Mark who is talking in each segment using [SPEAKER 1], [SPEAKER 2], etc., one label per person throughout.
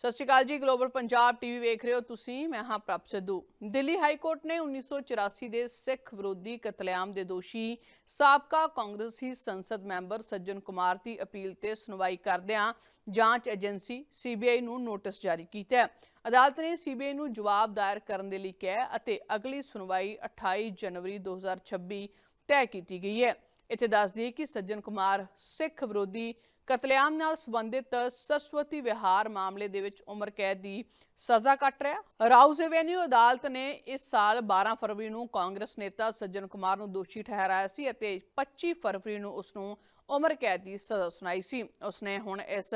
[SPEAKER 1] ਸਤਿ ਸ਼੍ਰੀ ਅਕਾਲ ਜੀ global Punjab TV ਵੇਖ ਰਹੇ ਹੋ ਤੁਸੀਂ, ਮੈਂ ਹਾਂ ਪ੍ਰਭ ਸਿੱਧੂ। ਦਿੱਲੀ ਹਾਈ ਕੋਰਟ ਨੇ 1984 ਦੇ ਸਿੱਖ ਵਿਰੋਧੀ ਕਤਲੇਆਮ ਦੇ ਦੋਸ਼ੀ ਸਾਬਕਾ ਕਾਂਗਰਸੀ ਸੰਸਦ ਮੈਂਬਰ ਸੱਜਣ ਕੁਮਾਰ ਦੀ ਅਪੀਲ ਤੇ ਸੁਣਵਾਈ ਕਰਦਿਆਂ ਜਾਂਚ ਏਜੰਸੀ ਸੀਬੀਆਈ ਨੂੰ ਨੋਟਿਸ ਜਾਰੀ ਕੀਤਾ ਹੈ। ਅਦਾਲਤ ਨੇ ਸੀਬੀਆਈ ਨੂੰ ਜਵਾਬ ਦਾਇਰ ਕਰਨ ਦੇ ਲਈ ਕਿਹਾ ਅਤੇ ਅਗਲੀ ਸੁਣਵਾਈ 28 ਜਨਵਰੀ 2026 ਤੈਅ ਕੀਤੀ ਗਈ ਹੈ। ਇੱਥੇ ਦੱਸ ਦਈਏ ਕਿ ਸੱਜਣ ਕੁਮਾਰ ਸਿੱਖ ਵਿਰੋਧੀ ਕਤਲੇਆਮ ਨਾਲ ਸੰਬੰਧਿਤ ਸਰਸਵਤੀ ਵਿਹਾਰ ਮਾਮਲੇ ਦੇ ਵਿੱਚ ਉਮਰ ਕੈਦ ਦੀ ਸਜ਼ਾ ਕੱਟ ਰਿਹਾ ਰਾਉਜ਼ ਐਵੇਨਿਊ ਅਦਾਲਤ ਨੇ ਇਸ ਸਾਲ 12 ਫਰਵਰੀ ਨੂੰ ਕਾਂਗਰਸ ਨੇਤਾ ਸੱਜਣ ਕੁਮਾਰ ਨੂੰ ਦੋਸ਼ੀ ਠਹਿਰਾਇਆ ਸੀ ਅਤੇ 25 ਫਰਵਰੀ ਨੂੰ ਉਸ ਨੂੰ ਉਮਰ ਕੈਦ ਦੀ ਸਜ਼ਾ ਸੁਣਾਈ ਸੀ। ਉਸਨੇ ਹੁਣ ਇਸ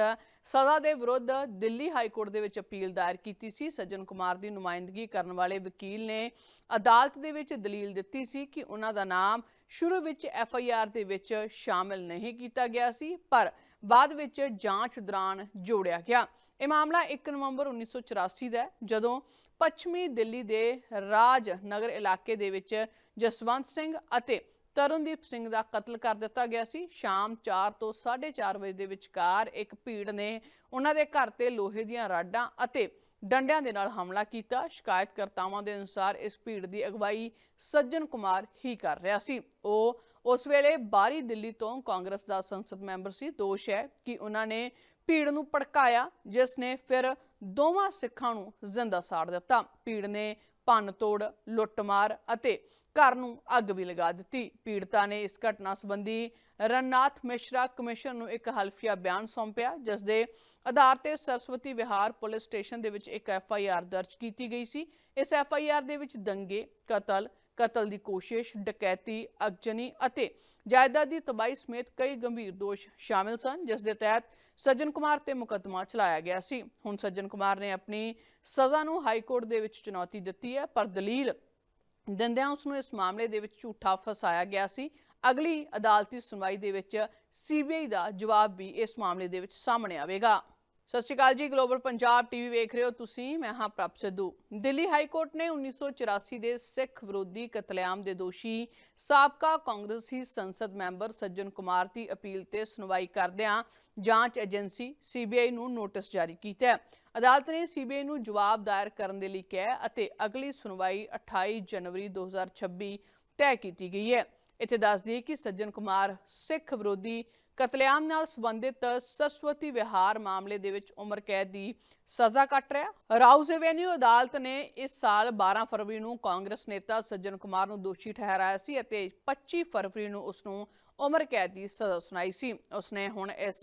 [SPEAKER 1] ਸਜ਼ਾ ਦੇ ਵਿਰੁੱਧ ਦਿੱਲੀ ਹਾਈ ਕੋਰਟ ਦੇ ਵਿੱਚ ਅਪੀਲ ਦਾਇਰ ਕੀਤੀ ਸੀ। ਸੱਜਣ ਕੁਮਾਰ ਦੀ ਨੁਮਾਇੰਦਗੀ ਕਰਨ ਵਾਲੇ ਵਕੀਲ ਨੇ ਅਦਾਲਤ ਦੇ ਵਿੱਚ ਦਲੀਲ ਦਿੱਤੀ ਸੀ ਕਿ ਉਹਨਾਂ ਦਾ ਨਾਮ ਸ਼ੁਰੂ ਵਿੱਚ ਐਫ ਆਈ ਆਰ ਦੇ ਵਿੱਚ ਸ਼ਾਮਿਲ ਨਹੀਂ ਕੀਤਾ ਗਿਆ ਸੀ, ਪਰ ਬਾਅਦ ਵਿੱਚ ਜਾਂਚ ਦੌਰਾਨ ਜੋੜਿਆ ਗਿਆ। ਇਹ ਮਾਮਲਾ 1 ਨਵੰਬਰ 1984 ਦਾ ਜਦੋਂ ਪੱਛਮੀ ਦਿੱਲੀ ਦੇ ਰਾਜ ਨਗਰ ਇਲਾਕੇ ਦੇ ਵਿੱਚ ਜਸਵੰਤ ਸਿੰਘ ਅਤੇ ਤਰਨਦੀਪ ਸਿੰਘ ਦਾ ਕਤਲ ਕਰ ਦਿੱਤਾ ਗਿਆ ਸੀ। ਸ਼ਾਮ 4 ਤੋਂ 4:30 ਵਜੇ ਦੇ ਵਿਚਕਾਰ ਇੱਕ ਭੀੜ ਨੇ ਉਹਨਾਂ ਦੇ ਘਰ ਤੇ ਲੋਹੇ ਦੀਆਂ ਰਾਡਾਂ ਅਤੇ ਡੰਡਿਆਂ ਦੇ ਨਾਲ ਹਮਲਾ ਕੀਤਾ। ਸ਼ਿਕਾਇਤਕਰਤਾਵਾਂ ਦੇ ਅਨੁਸਾਰ ਇਸ ਭੀੜ ਦੀ ਅਗਵਾਈ ਸੱਜਣ ਕੁਮਾਰ ਹੀ ਕਰ ਰਿਹਾ ਸੀ। ਉਹ ਉਸ ਵੇਲੇ ਬਾਹਰੀ ਦਿੱਲੀ ਤੋਂ ਕਾਂਗਰਸ ਦਾ ਸੰਸਦ ਮੈਂਬਰ ਸੀ। ਦੋਸ਼ ਹੈ ਕਿ ਉਹਨਾਂ ਨੇ ਭੀੜ ਨੂੰ ਭੜਕਾਇਆ, ਜਿਸ ਨੇ ਫਿਰ ਦੋਵਾਂ ਸਿੱਖਾਂ ਨੂੰ ਜ਼ਿੰਦਾ ਸਾੜ ਦਿੱਤਾ। ਭੀੜ ਨੇ ਭੰਨ ਤੋੜ ਲੁੱਟਮਾਰ ਅਤੇ ਘਰ ਨੂੰ ਅੱਗ ਵੀ ਲਗਾ ਦਿੱਤੀ। ਪੀੜਤਾ ਨੇ ਇਸ ਘਟਨਾ ਸੰਬੰਧੀ ਰਣਨਾਥ ਮਿਸ਼ਰਾ ਕਮਿਸ਼ਨ ਨੂੰ ਇੱਕ ਹਲਫੀਆ ਬਿਆਨ ਸੌਂਪਿਆ, ਜਿਸ ਦੇ ਆਧਾਰ ਤੇ ਸਰਸਵਤੀ ਵਿਹਾਰ ਪੁਲਿਸ ਸਟੇਸ਼ਨ ਦੇ ਵਿੱਚ ਇੱਕ ਐਫ ਆਈ ਆਰ ਦਰਜ ਕੀਤੀ ਗਈ ਸੀ। ਇਸ ਐਫ ਆਈ ਆਰ ਦੇ ਵਿੱਚ ਦੰਗੇ, ਕਤਲ ਕਤਲ ਦੀ ਕੋਸ਼ਿਸ਼, ਡਕੈਤੀ, ਅਗਜਨੀ ਅਤੇ ਜਾਇਦਾਦ ਦੀ ਤਬਾਹੀ ਸਮੇਤ ਕਈ ਗੰਭੀਰ ਦੋਸ਼ ਸ਼ਾਮਿਲ ਸਨ, ਜਿਸ ਦੇ ਤਹਿਤ ਸੱਜਣ ਕੁਮਾਰ ਤੇ ਮੁਕੱਦਮਾ ਚਲਾਇਆ ਗਿਆ ਸੀ। ਹੁਣ ਸੱਜਣ ਕੁਮਾਰ ਨੇ ਆਪਣੀ ਸਜ਼ਾ ਨੂੰ ਹਾਈ ਕੋਰਟ ਦੇ ਵਿੱਚ ਚੁਣੌਤੀ ਦਿੱਤੀ ਹੈ, ਪਰ ਦਲੀਲ ਦਿੰਦਿਆਂ ਉਸ ਨੂੰ ਇਸ ਮਾਮਲੇ ਦੇ ਵਿੱਚ ਝੂਠਾ ਫਸਾਇਆ ਗਿਆ ਸੀ। ਅਗਲੀ ਅਦਾਲਤੀ ਸੁਣਵਾਈ ਦੇ ਵਿੱਚ ਸੀਬੀਆਈ ਦਾ ਜਵਾਬ ਵੀ ਇਸ ਮਾਮਲੇ ਦੇ ਵਿੱਚ ਸਾਹਮਣੇ ਆਵੇਗਾ। ਸਤਿ ਸ਼੍ਰੀ ਅਕਾਲ ਜੀ ਗਲੋਬਲ ਪੰਜਾਬ ਟੀਵੀ ਵੇਖ ਰਹੇ ਹੋ ਤੁਸੀਂ, ਮੈਂ ਹਾਂ ਪ੍ਰਭ ਸਿੱਧੂ। ਦਿੱਲੀ ਹਾਈ ਕੋਰਟ ਨੇ 1984 ਦੇ ਸਿੱਖ ਵਿਰੋਧੀ ਕਤਲੇਆਮ ਦੇ ਦੋਸ਼ੀ ਸਾਬਕਾ ਕਾਂਗਰਸੀ ਸੰਸਦ ਮੈਂਬਰ ਸੱਜਣ ਕੁਮਾਰ ਦੀ ਅਪੀਲ ਤੇ ਸੁਣਵਾਈ ਕਰਦਿਆਂ ਜਾਂਚ ਏਜੰਸੀ ਸੀਬੀਆਈ ਨੂੰ ਨੋਟਿਸ ਜਾਰੀ ਕੀਤਾ ਅਦਾਲਤ ਨੇ ਸੀਬੀਆਈ ਨੂੰ ਜਵਾਬ ਦਾਇਰ ਕਰਨ ਦੇ ਲਈ ਕਿਹਾ ਅਤੇ ਅਗਲੀ ਸੁਣਵਾਈ 28 ਜਨਵਰੀ 2026 ਤੈਅ ਕੀਤੀ ਗਈ ਹੈ। ਇੱਥੇ ਦੱਸ ਦਈਏ ਕਿ ਸੱਜਣ ਕੁਮਾਰ ਸਿੱਖ ਵਿਰੋਧੀ ਕਤਲੇਆਮ ਨਾਲ ਸੰਬੰਧਿਤ ਸਰਸਵਤੀ ਵਿਹਾਰ ਮਾਮਲੇ ਦੇ ਵਿੱਚ ਉਮਰ ਕੈਦ ਦੀ ਸਜ਼ਾ ਕੱਟ ਰਿਹਾ ਰਾਉਜ਼ ਐਵੇਨਿਊ ਅਦਾਲਤ ਨੇ ਇਸ ਸਾਲ 12 ਫਰਵਰੀ ਨੂੰ ਕਾਂਗਰਸ ਨੇਤਾ ਸੱਜਣ ਕੁਮਾਰ ਨੂੰ ਦੋਸ਼ੀ ਠਹਿਰਾਇਆ ਸੀ ਅਤੇ 25 ਫਰਵਰੀ ਨੂੰ ਉਸ ਨੂੰ ਉਮਰ ਕੈਦ ਦੀ ਸਜ਼ਾ ਸੁਣਾਈ ਸੀ। ਉਸਨੇ ਹੁਣ ਇਸ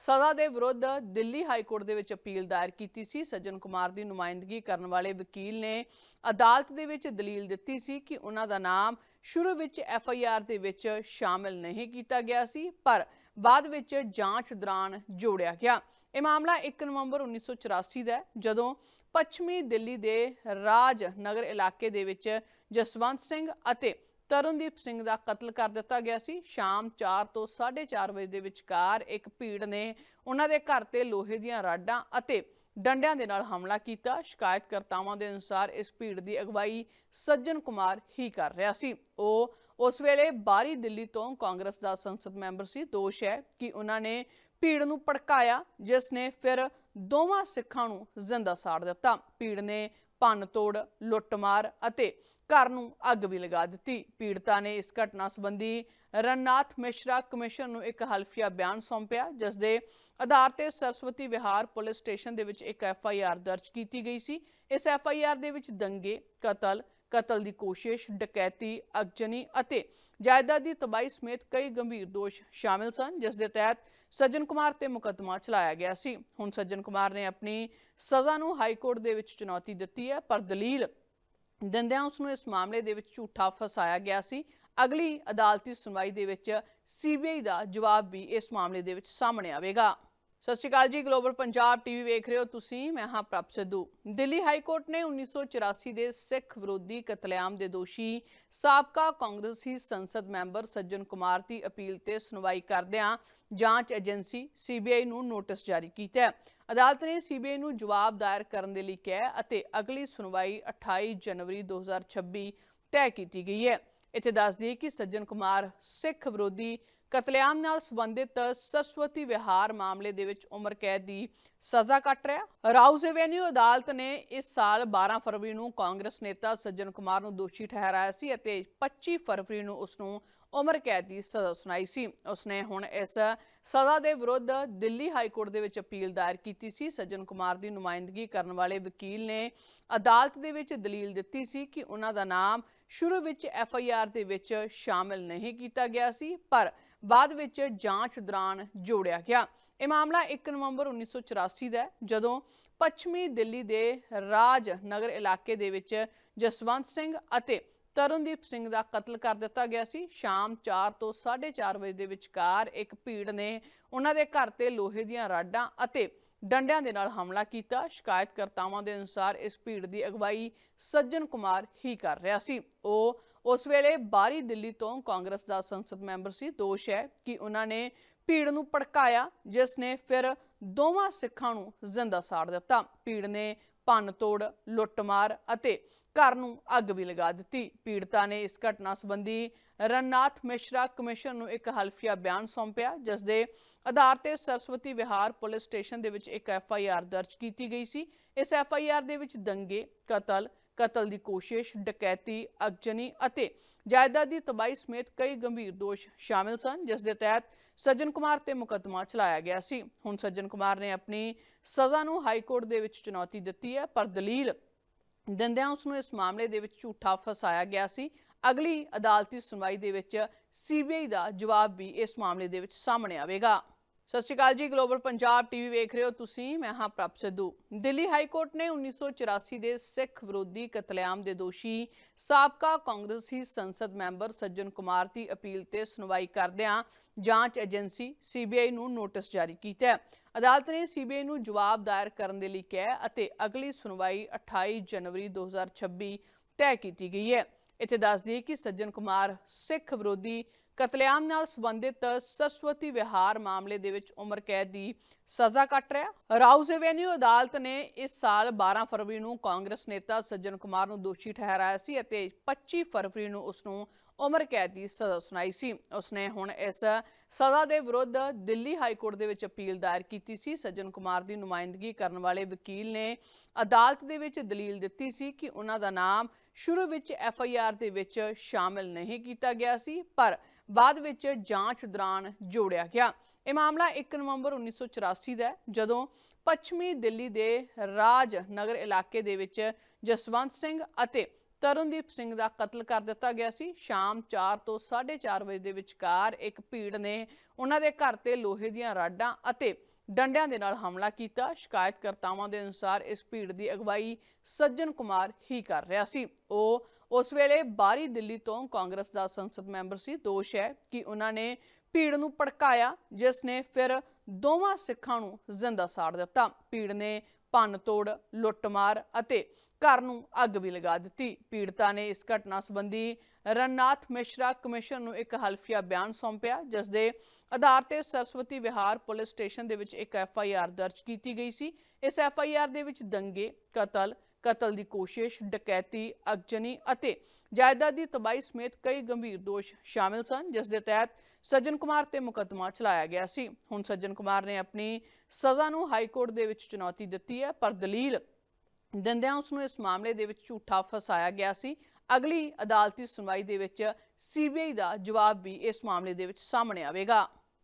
[SPEAKER 1] ਸਜ਼ਾ ਦੇ ਵਿਰੁੱਧ ਦਿੱਲੀ ਹਾਈ ਕੋਰਟ ਦੇ ਵਿੱਚ ਅਪੀਲ ਦਾਇਰ ਕੀਤੀ ਸੀ। ਸੱਜਣ ਕੁਮਾਰ ਦੀ ਨੁਮਾਇੰਦਗੀ ਕਰਨ ਵਾਲੇ ਵਕੀਲ ਨੇ ਅਦਾਲਤ ਦੇ ਵਿੱਚ ਦਲੀਲ ਦਿੱਤੀ ਸੀ ਕਿ ਉਹਨਾਂ ਦਾ ਨਾਮ ਸ਼ੁਰੂ ਵਿੱਚ ਐਫ ਆਈ ਆਰ ਦੇ ਵਿੱਚ ਸ਼ਾਮਿਲ ਨਹੀਂ ਕੀਤਾ ਗਿਆ ਸੀ, ਪਰ ਬਾਅਦ ਵਿੱਚ ਜਾਂਚ ਦੌਰਾਨ ਜੋੜਿਆ ਗਿਆ। ਇਹ ਮਾਮਲਾ 1 ਨਵੰਬਰ 1984 ਦਾ ਜਦੋਂ ਪੱਛਮੀ ਦਿੱਲੀ ਦੇ ਰਾਜ ਨਗਰ ਇਲਾਕੇ ਦੇ ਵਿੱਚ ਜਸਵੰਤ ਸਿੰਘ ਅਤੇ ਤਰੁਣਦੀਪ ਸਿੰਘ ਦਾ ਕਤਲ ਕਰ ਦਿੱਤਾ ਗਿਆ ਸੀ। ਸ਼ਾਮ 4 ਤੋਂ 4:30 ਵਜੇ ਦੇ ਵਿਚਕਾਰ ਇੱਕ ਭੀੜ ਨੇ ਉਹਨਾਂ ਦੇ ਘਰ ਤੇ ਲੋਹੇ ਦੀਆਂ ਰਾਡਾਂ ਅਤੇ ਡੰਡਿਆਂ ਦੇ ਨਾਲ ਹਮਲਾ ਕੀਤਾ। ਸ਼ਿਕਾਇਤਕਰਤਾਵਾਂ ਦੇ ਅਨੁਸਾਰ ਇਸ ਭੀੜ ਦੀ ਅਗਵਾਈ ਸੱਜਣ ਕੁਮਾਰ ਹੀ ਕਰ ਰਿਹਾ ਸੀ। ਉਹ ਉਸ ਵੇਲੇ ਬਾਹਰੀ ਦਿੱਲੀ ਤੋਂ ਕਾਂਗਰਸ ਦਾ ਸੰਸਦ ਮੈਂਬਰ ਸੀ, ਦੋਸ਼ ਹੈ ਕਿ ਉਹਨਾਂ ਨੇ ਭੀੜ ਨੂੰ ਭੜਕਾਇਆ, ਜਿਸ ਨੇ ਫਿਰ ਦੋਵਾਂ ਸਿੱਖਾਂ ਨੂੰ ਜ਼ਿੰਦਾ ਸਾੜ ਦਿੱਤਾ। ਭੀੜ ਨੇ ਭੰਨ ਤੋੜ ਲੁੱਟਮਾਰ ਅਤੇ ਘਰ ਨੂੰ ਅੱਗ ਵੀ ਲਗਾ ਦਿੱਤੀ। ਪੀੜਤਾ ਨੇ ਇਸ ਘਟਨਾ ਸੰਬੰਧੀ ਰਣਨਾਥ ਮਿਸ਼ਰਾ ਕਮਿਸ਼ਨ ਨੂੰ ਇੱਕ ਹਲਫੀਆ ਬਿਆਨ ਸੌਂਪਿਆ, ਜਿਸ ਦੇ ਆਧਾਰ ਤੇ ਸਰਸਵਤੀ ਵਿਹਾਰ ਪੁਲਿਸ ਸਟੇਸ਼ਨ ਦੇ ਵਿੱਚ ਇੱਕ ਐਫ ਆਈ ਆਰ ਦਰਜ ਕੀਤੀ ਗਈ ਸੀ। ਇਸ ਐਫ ਆਈ ਆਰ ਦੇ ਵਿੱਚ ਦੰਗੇ, ਕਤਲ ਕਤਲ ਦੀ ਕੋਸ਼ਿਸ਼, ਡਕੈਤੀ, ਅਗਜਨੀ ਅਤੇ ਜਾਇਦਾਦ ਦੀ ਤਬਾਹੀ ਸਮੇਤ ਕਈ ਗੰਭੀਰ ਦੋਸ਼ ਸ਼ਾਮਿਲ ਸਨ, ਜਿਸ ਦੇ ਤਹਿਤ ਸੱਜਣ ਕੁਮਾਰ ਤੇ ਮੁਕੱਦਮਾ ਚਲਾਇਆ ਗਿਆ ਸੀ। ਹੁਣ ਸੱਜਣ ਕੁਮਾਰ ਨੇ ਆਪਣੀ ਸਜ਼ਾ ਨੂੰ ਹਾਈ ਕੋਰਟ ਦੇ ਵਿੱਚ ਚੁਣੌਤੀ ਦਿੱਤੀ ਹੈ, ਪਰ ਦਲੀਲ ਦਿੰਦਿਆਂ ਉਸ ਨੂੰ ਇਸ ਮਾਮਲੇ ਦੇ ਵਿੱਚ ਝੂਠਾ ਫਸਾਇਆ ਗਿਆ ਸੀ। ਅਗਲੀ ਅਦਾਲਤੀ ਸੁਣਵਾਈ ਦੇ ਵਿੱਚ ਸੀਬੀਆਈ ਦਾ ਜਵਾਬ ਵੀ ਇਸ ਮਾਮਲੇ ਦੇ ਵਿੱਚ ਸਾਹਮਣੇ ਆਵੇਗਾ। ਸਤਿ ਸ਼੍ਰੀ ਅਕਾਲ ਜੀ ਗਲੋਬਲ ਪੰਜਾਬ ਟੀਵੀ ਵੇਖ ਰਹੇ ਹੋ ਤੁਸੀਂ, ਮੈਂ ਹਾਂ ਪ੍ਰਭ ਸਿੱਧੂ। ਦਿੱਲੀ ਹਾਈ ਕੋਰਟ ਨੇ 1984 ਦੇ ਸਿੱਖ ਵਿਰੋਧੀ ਕਤਲੇਆਮ ਦੇ ਦੋਸ਼ੀ ਸਾਬਕਾ ਕਾਂਗਰਸੀ ਸੰਸਦ ਮੈਂਬਰ ਸੱਜਣ ਕੁਮਾਰ ਦੀ ਅਪੀਲ ਤੇ ਸੁਣਵਾਈ ਕਰਦਿਆਂ ਜਾਂਚ ਏਜੰਸੀ ਸੀਬੀਆਈ ਨੂੰ ਨੋਟਿਸ ਜਾਰੀ ਕੀਤਾ ਹੈ। ਅਦਾਲਤ ਨੇ ਸੀਬੀਆਈ ਨੂੰ ਜਵਾਬ ਦਾਇਰ ਕਰਨ ਦੇ ਲਈ ਕਿਹਾ ਅਤੇ ਅਗਲੀ ਸੁਣਵਾਈ 28 ਜਨਵਰੀ 2026 ਤੈਅ ਕੀਤੀ ਗਈ ਹੈ। ਇੱਥੇ ਦੱਸ ਦਈਏ ਕਿ ਸੱਜਣ ਕੁਮਾਰ ਸਿੱਖ ਵਿਰੋਧੀ ਕਤਲੇਆਮ ਨਾਲ ਸੰਬੰਧਿਤ ਸਰਸਵਤੀ ਵਿਹਾਰ ਮਾਮਲੇ ਦੇ ਵਿੱਚ ਉਮਰ ਕੈਦ ਦੀ ਸਜ਼ਾ ਕੱਟ ਰਿਹਾ। ਰਾਉਜ਼ ਐਵੇਨਿਊ ਅਦਾਲਤ ਨੇ ਇਸ ਸਾਲ 12 ਫਰਵਰੀ ਨੂੰ ਕਾਂਗਰਸ ਨੇਤਾ ਸੱਜਣ ਕੁਮਾਰ ਨੂੰ ਦੋਸ਼ੀ ਠਹਿਰਾਇਆ ਸੀ ਅਤੇ 25 ਫਰਵਰੀ ਨੂੰ ਉਸ ਨੂੰ ਉਮਰ ਕੈਦ ਦੀ ਸਜ਼ਾ ਸੁਣਾਈ ਸੀ। ਉਸਨੇ ਹੁਣ ਇਸ ਸਜ਼ਾ ਦੇ ਵਿਰੁੱਧ ਦਿੱਲੀ ਹਾਈ ਕੋਰਟ ਦੇ ਵਿੱਚ ਅਪੀਲ ਦਾਇਰ ਕੀਤੀ ਸੀ। ਸੱਜਣ ਕੁਮਾਰ ਦੀ ਨੁਮਾਇੰਦਗੀ ਕਰਨ ਵਾਲੇ ਵਕੀਲ ਨੇ ਅਦਾਲਤ ਦੇ ਵਿੱਚ ਦਲੀਲ ਦਿੱਤੀ ਸੀ ਕਿ ਉਹਨਾਂ ਦਾ ਨਾਮ ਸ਼ੁਰੂ ਵਿੱਚ ਐਫ ਆਈ ਆਰ ਦੇ ਵਿੱਚ ਸ਼ਾਮਿਲ ਨਹੀਂ ਕੀਤਾ ਗਿਆ ਸੀ, ਪਰ ਬਾਅਦ ਵਿੱਚ ਜਾਂਚ ਦੌਰਾਨ ਜੋੜਿਆ ਗਿਆ। ਇਹ ਮਾਮਲਾ 1 ਨਵੰਬਰ 1984 ਦਾ ਜਦੋਂ ਪੱਛਮੀ ਦਿੱਲੀ ਦੇ ਰਾਜ ਨਗਰ ਇਲਾਕੇ ਦੇ ਵਿੱਚ ਜਸਵੰਤ ਸਿੰਘ ਅਤੇ ਤਰਨਦੀਪ ਸਿੰਘ ਦਾ ਕਤਲ ਕਰ ਦਿੱਤਾ ਗਿਆ ਸੀ। ਸ਼ਾਮ 4 ਤੋਂ 4:30 ਵਜੇ ਦੇ ਵਿਚਕਾਰ ਇੱਕ ਭੀੜ ਨੇ ਉਹਨਾਂ ਦੇ ਘਰ ਤੇ ਲੋਹੇ ਦੀਆਂ ਰਾਡਾਂ ਅਤੇ ਡੰਡਿਆਂ ਦੇ ਨਾਲ ਹਮਲਾ ਕੀਤਾ। ਸ਼ਿਕਾਇਤਕਰਤਾਵਾਂ ਦੇ ਅਨੁਸਾਰ ਇਸ ਭੀੜ ਦੀ ਅਗਵਾਈ ਸੱਜਣ ਕੁਮਾਰ ਹੀ ਕਰ ਰਿਹਾ ਸੀ। ਉਹ ਉਸ ਵੇਲੇ ਬਾਹਰੀ ਦਿੱਲੀ ਤੋਂ ਕਾਂਗਰਸ ਦਾ ਸੰਸਦ ਮੈਂਬਰ ਸੀ। ਦੋਸ਼ ਹੈ ਕਿ ਉਹਨਾਂ ਨੇ ਭੀੜ ਨੂੰ ਭੜਕਾਇਆ, ਜਿਸ ਨੇ ਫਿਰ ਦੋਵਾਂ ਸਿੱਖਾਂ ਨੂੰ ਜ਼ਿੰਦਾ ਸਾੜ ਦਿੱਤਾ। ਭੀੜ ਨੇ ਭੰਨ ਤੋੜ ਲੁੱਟਮਾਰ ਅਤੇ ਘਰ ਨੂੰ ਅੱਗ ਵੀ ਲਗਾ ਦਿੱਤੀ। ਪੀੜਤਾ ਨੇ ਇਸ ਘਟਨਾ ਸੰਬੰਧੀ ਰਣਨਾਥ ਮਿਸ਼ਰਾ ਕਮਿਸ਼ਨ ਨੂੰ ਇੱਕ ਹਲਫੀਆ ਬਿਆਨ ਸੌਂਪਿਆ, ਜਿਸ ਦੇ ਆਧਾਰ ਤੇ ਸਰਸਵਤੀ ਵਿਹਾਰ ਪੁਲਿਸ ਸਟੇਸ਼ਨ ਦੇ ਵਿੱਚ ਇੱਕ ਐਫ ਆਈ ਆਰ ਦਰਜ ਕੀਤੀ ਗਈ ਸੀ। ਇਸ ਐਫ ਆਈ ਆਰ ਦੇ ਵਿੱਚ ਦੰਗੇ, ਕਤਲ ਕਤਲ ਦੀ ਕੋਸ਼ਿਸ਼, ਡਕੈਤੀ, ਅਗਜਨੀ ਅਤੇ ਜਾਇਦਾਦ ਦੀ ਤਬਾਹੀ ਸਮੇਤ ਕਈ ਗੰਭੀਰ ਦੋਸ਼ ਸ਼ਾਮਿਲ ਸਨ, ਜਿਸ ਦੇ ਤਹਿਤ ਸੱਜਣ ਕੁਮਾਰ ਤੇ ਮੁਕੱਦਮਾ ਚਲਾਇਆ ਗਿਆ ਸੀ। ਹੁਣ ਸੱਜਣ ਕੁਮਾਰ ਨੇ ਆਪਣੀ ਸਜ਼ਾ ਨੂੰ ਹਾਈ ਕੋਰਟ ਦੇ ਵਿੱਚ ਚੁਣੌਤੀ ਦਿੱਤੀ ਹੈ, ਪਰ ਦਲੀਲ ਦਿੰਦਿਆਂ ਉਸ ਨੂੰ ਇਸ ਮਾਮਲੇ ਦੇ ਵਿੱਚ ਝੂਠਾ ਫਸਾਇਆ ਗਿਆ ਸੀ। ਅਗਲੀ ਅਦਾਲਤੀ ਸੁਣਵਾਈ ਦੇ ਵਿੱਚ ਸੀਬੀਆਈ ਦਾ ਜਵਾਬ ਵੀ ਇਸ ਮਾਮਲੇ ਦੇ ਵਿੱਚ ਸਾਹਮਣੇ ਆਵੇਗਾ। ਸਤਿ ਸ਼੍ਰੀ ਅਕਾਲ ਜੀ ਗਲੋਬਲ ਪੰਜਾਬ ਟੀਵੀ ਵੇਖ ਰਹੇ ਹੋ ਤੁਸੀਂ, ਮੈਂ ਹਾਂ ਪ੍ਰਭ ਸਿੱਧੂ। ਦਿੱਲੀ ਹਾਈ ਕੋਰਟ ਨੇ 1984 ਦੇ ਸਿੱਖ ਵਿਰੋਧੀ ਕਤਲੇਆਮ ਦੇ ਦੋਸ਼ੀ ਸਾਬਕਾ ਕਾਂਗਰਸੀ ਸੰਸਦ ਮੈਂਬਰ ਸੱਜਣ ਕੁਮਾਰ ਦੀ ਅਪੀਲ ਤੇ ਸੁਣਵਾਈ ਕਰਦਿਆਂ ਜਾਂਚ ਏਜੰਸੀ ਸੀਬੀਆਈ ਨੂੰ ਨੋਟਿਸ ਜਾਰੀ ਕੀਤਾ ਅਦਾਲਤ ਨੇ ਸੀਬੀਆਈ ਨੂੰ ਜਵਾਬ ਦਾਇਰ ਕਰਨ ਦੇ ਲਈ ਕਿਹਾ ਅਤੇ ਅਗਲੀ ਸੁਣਵਾਈ 28 ਜਨਵਰੀ 2026 ਤੈਅ ਕੀਤੀ ਗਈ ਹੈ। ਇੱਥੇ ਦੱਸ ਦਈਏ ਕਿ ਸੱਜਣ ਕੁਮਾਰ ਸਿੱਖ ਵਿਰੋਧੀ ਕਤਲੇਆਮ ਨਾਲ ਸੰਬੰਧਿਤ ਸਰਸਵਤੀ ਵਿਹਾਰ ਮਾਮਲੇ ਦੇ ਵਿੱਚ ਉਮਰ ਕੈਦ ਦੀ ਸਜ਼ਾ ਕੱਟ ਰਿਹਾ ਰਾਉਜ਼ ਐਵੇਨਿਊ ਅਦਾਲਤ ਨੇ ਇਸ ਸਾਲ 12 ਫਰਵਰੀ ਨੂੰ ਕਾਂਗਰਸ ਨੇਤਾ ਸੱਜਣ ਕੁਮਾਰ ਨੂੰ ਦੋਸ਼ੀ ਠਹਿਰਾਇਆ ਸੀ ਅਤੇ 25 ਫਰਵਰੀ ਨੂੰ ਉਸ ਨੂੰ ਉਮਰ ਕੈਦ ਦੀ ਸਜ਼ਾ ਸੁਣਾਈ ਸੀ। ਉਸਨੇ ਹੁਣ ਇਸ ਸਜ਼ਾ ਦੇ ਵਿਰੁੱਧ ਦਿੱਲੀ ਹਾਈ ਕੋਰਟ ਦੇ ਵਿੱਚ ਅਪੀਲ ਦਾਇਰ ਕੀਤੀ ਸੀ। ਸੱਜਣ ਕੁਮਾਰ ਦੀ ਨੁਮਾਇੰਦਗੀ ਕਰਨ ਵਾਲੇ ਵਕੀਲ ਨੇ ਅਦਾਲਤ ਦੇ ਵਿੱਚ ਦਲੀਲ ਦਿੱਤੀ ਸੀ ਕਿ ਉਹਨਾਂ ਦਾ ਨਾਮ ਸ਼ੁਰੂ ਵਿੱਚ ਐਫ ਆਈ ਆਰ ਦੇ ਵਿੱਚ ਸ਼ਾਮਿਲ ਨਹੀਂ ਕੀਤਾ ਗਿਆ ਸੀ, ਪਰ ਬਾਅਦ ਵਿੱਚ ਜਾਂਚ ਦੌਰਾਨ ਜੋੜਿਆ ਗਿਆ। ਇਹ ਮਾਮਲਾ 1 ਨਵੰਬਰ 1984 ਦਾ ਜਦੋਂ ਪੱਛਮੀ ਦਿੱਲੀ ਦੇ ਰਾਜ ਨਗਰ ਇਲਾਕੇ ਦੇ ਵਿੱਚ ਜਸਵੰਤ ਸਿੰਘ ਅਤੇ ਤਰਨਦੀਪ ਸਿੰਘ ਦਾ ਕਤਲ ਕਰ ਦਿੱਤਾ ਗਿਆ ਸੀ। ਸ਼ਾਮ 4 ਤੋਂ 4:30 ਵਜੇ ਦੇ ਵਿਚਕਾਰ ਇੱਕ ਭੀੜ ਨੇ ਉਹਨਾਂ ਦੇ ਘਰ ਤੇ ਲੋਹੇ ਦੀਆਂ ਰਾਡਾਂ ਅਤੇ ਡੰਡਿਆਂ ਦੇ ਨਾਲ ਹਮਲਾ ਕੀਤਾ। ਸ਼ਿਕਾਇਤਕਰਤਾਵਾਂ ਦੇ ਅਨੁਸਾਰ ਇਸ ਭੀੜ ਦੀ ਅਗਵਾਈ ਸੱਜਣ ਕੁਮਾਰ ਹੀ ਕਰ ਰਿਹਾ ਸੀ। ਉਹ ਉਸ ਵੇਲੇ ਬਾਹਰੀ ਦਿੱਲੀ ਤੋਂ ਕਾਂਗਰਸ ਦਾ ਸੰਸਦ ਮੈਂਬਰ ਸੀ, ਦੋਸ਼ ਹੈ ਕਿ ਉਹਨਾਂ ਨੇ ਭੀੜ ਨੂੰ ਭੜਕਾਇਆ, ਜਿਸ ਨੇ ਫਿਰ ਦੋਵਾਂ ਸਿੱਖਾਂ ਨੂੰ ਜ਼ਿੰਦਾ ਸਾੜ ਦਿੱਤਾ। ਭੀੜ ਨੇ ਭੰਨ ਤੋੜ ਲੁੱਟਮਾਰ ਅਤੇ ਘਰ ਨੂੰ ਅੱਗ ਵੀ ਲਗਾ ਦਿੱਤੀ। ਪੀੜਤਾ ਨੇ ਇਸ ਘਟਨਾ ਸੰਬੰਧੀ ਰਣਨਾਥ ਮਿਸ਼ਰਾ ਕਮਿਸ਼ਨ ਨੂੰ ਇੱਕ ਹਲਫੀਆ ਬਿਆਨ ਸੌਂਪਿਆ, ਜਿਸ ਦੇ ਆਧਾਰ ਤੇ ਸਰਸਵਤੀ ਵਿਹਾਰ ਪੁਲਿਸ ਸਟੇਸ਼ਨ ਦੇ ਵਿੱਚ ਇੱਕ ਐਫ ਆਈ ਆਰ ਦਰਜ ਕੀਤੀ ਗਈ ਸੀ। ਇਸ ਐਫ ਆਈ ਆਰ ਦੇ ਵਿੱਚ ਦੰਗੇ, ਕਤਲ ਕਤਲ ਦੀ ਕੋਸ਼ਿਸ਼, ਡਕੈਤੀ, ਅਗਜਨੀ ਅਤੇ ਜਾਇਦਾਦ ਦੀ ਤਬਾਹੀ ਸਮੇਤ ਕਈ ਗੰਭੀਰ ਦੋਸ਼ ਸ਼ਾਮਿਲ ਸਨ, ਜਿਸ ਦੇ ਤਹਿਤ ਸੱਜਣ ਕੁਮਾਰ ਤੇ ਮੁਕੱਦਮਾ ਚਲਾਇਆ ਗਿਆ ਸੀ। ਹੁਣ ਸੱਜਣ ਕੁਮਾਰ ਨੇ ਆਪਣੀ ਸਜ਼ਾ ਨੂੰ ਹਾਈ ਕੋਰਟ ਦੇ ਵਿੱਚ ਚੁਣੌਤੀ ਦਿੱਤੀ ਹੈ, ਪਰ ਦਲੀਲ ਦਿੰਦਿਆਂ ਉਸ ਨੂੰ ਇਸ ਮਾਮਲੇ ਦੇ ਵਿੱਚ ਝੂਠਾ ਫਸਾਇਆ ਗਿਆ ਸੀ। ਅਗਲੀ ਅਦਾਲਤੀ ਸੁਣਵਾਈ ਦੇ ਵਿੱਚ ਸੀਬੀਆਈ ਦਾ ਜਵਾਬ ਵੀ ਇਸ ਮਾਮਲੇ ਦੇ ਵਿੱਚ ਸਾਹਮਣੇ ਆਵੇਗਾ।